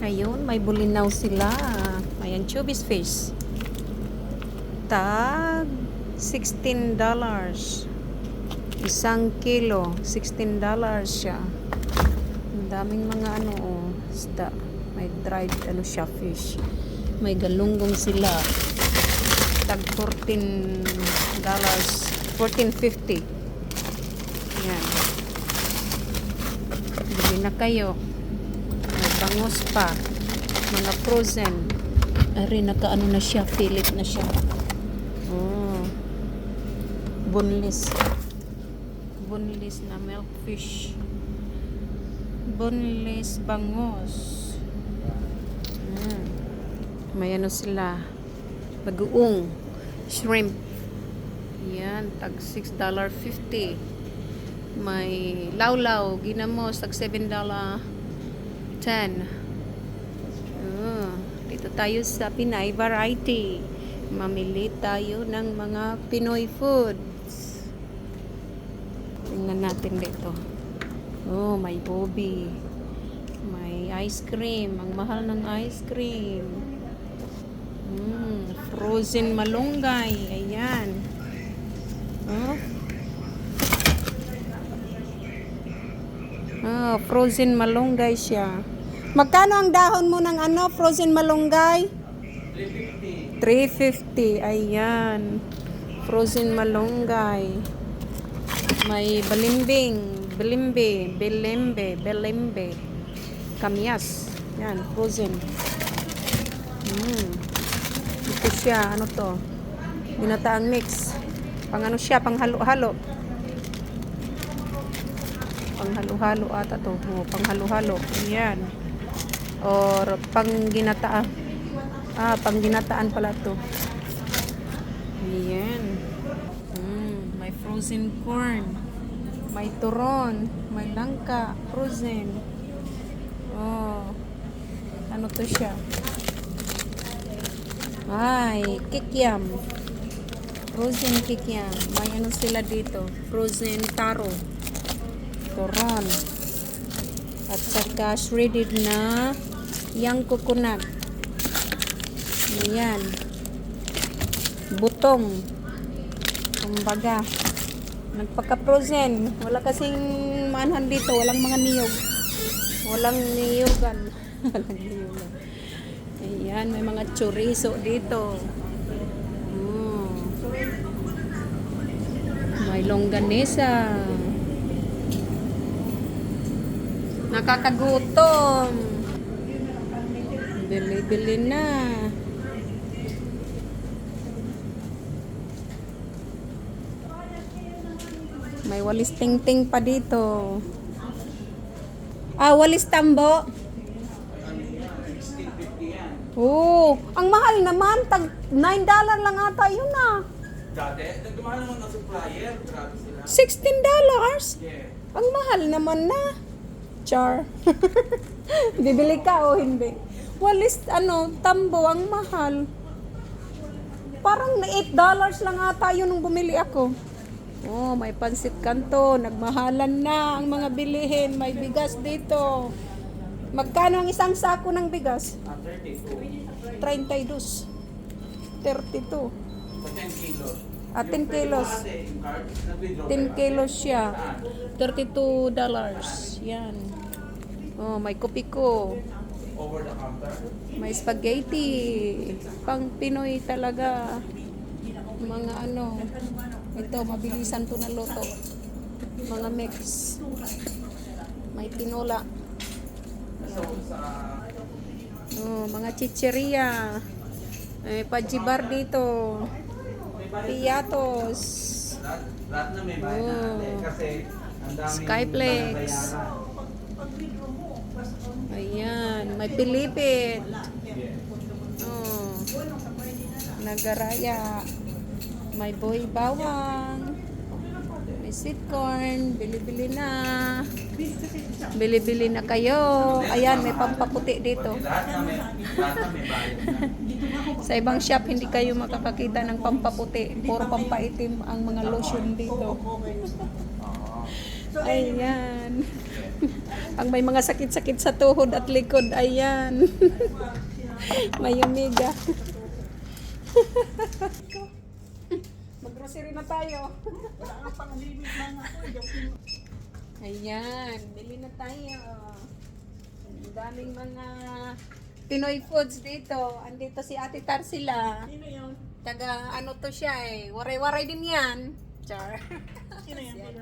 Ayun, may bulinaw sila. Ayan, chubis fish. Tag $16. Isang kilo, $16 siya. Ang daming mga ano, oh, isda. May dried ano siya, fish. May galunggong sila. Tag $14. $14.50. Yan. Bili na kayo. May bangos pa. Mga frozen. Ari, nakaano na siya. Pilit na siya. Oh. Boneless. Boneless na milkfish. Boneless bangos. Mm. May ano sila. Bagoong. Shrimp. Yan. Tag $6.50. May lawlaw. Ginamos. Tag $7.10. Oh, dito tayo sa Pinay Variety. Mamili tayo ng mga Pinoy foods. Tingnan natin dito. Oh, may bobi. May ice cream. Ang mahal ng ice cream. Mm, frozen malunggay. Ayan. Oh. Ah, frozen malunggay siya. Magkano ang dahon mo ng ano, frozen malunggay? 350. Ayan. Frozen malunggay. May balimbing, belimbe, belembe, belembe. Kamyas. Yan, frozen. Mm. Ito siya, ano to? Binataang mix. Pang ano siya, pang halo-halo. Pang halo-halo ata to. Oh, pang halo-halo. Ayan. Or pang ginataan. Ah, pang ginataan pala to. Ayan. Mm, may frozen corn. May turon. May langka. Frozen. Oh. Ano to siya? Ay, kikiam. Frozen kikiam. May ano sila dito? Frozen taro. Turon. At saka shredded na yang coconut. Ayan. Butong. Kumbaga. Nagpaka-frozen. Wala kasing manhan dito. Walang mga niyog. Walang niyogan. Walang niyogan. Ayan. May mga chorizo dito. Mm. May longganisa. Nakakagutom. Bili-bili na. May walis ting-ting pa dito. Ah, walis tambo. Oo, ang mahal naman. Tag 9 dollar lang ata yun ah. Dati, nagmahal naman ng supplier. Grabe sila. 16 dollars. Yeah. Ang mahal naman na. Char. Bibili ka o hindi? Walis, ano, tambo, ang mahal. Parang na 8 dollars lang ata yun nung bumili ako. Oh, may pansit kanto. Nagmahalan na ang mga bilihin. May bigas dito. Magkano ang isang sako ng bigas? Ah, 32. 32. 32. Sa 10 kilos. Ah, 10 kilos. Ate, yung card, nag-withdraw 10 ka kilos siya. Saan? 32 dollars. Yan. Oh, may kopi ko. Over the counter. May spaghetti. Pang Pinoy talaga. Mga ano. Ito, mabilisan to na luto. Mga mix. May tinola. Oh, mga chicheria. May pajibar dito. Piatos. Lahat, na may bayad na Oh. daming Skyplex. Ayan, may pilipit. Oh. Nagaraya. May boy bawang. May sweet corn. Bili-bili na. Bili-bili na kayo. Ayan, may pampaputi dito. Sa ibang shop, hindi kayo makakakita ng pampaputi. Puro pampaitim ang mga lotion dito. Ayan. Pag may mga sakit-sakit sa tuhod at likod, ayan. may omega. Mag-grocery na tayo. Ayan, bili na tayo. Ang daming mga Pinoy foods dito. Andito si Ate Tarsila. Sino yun? Taga ano to siya eh. Waray-waray din yan. Char. Sino yun?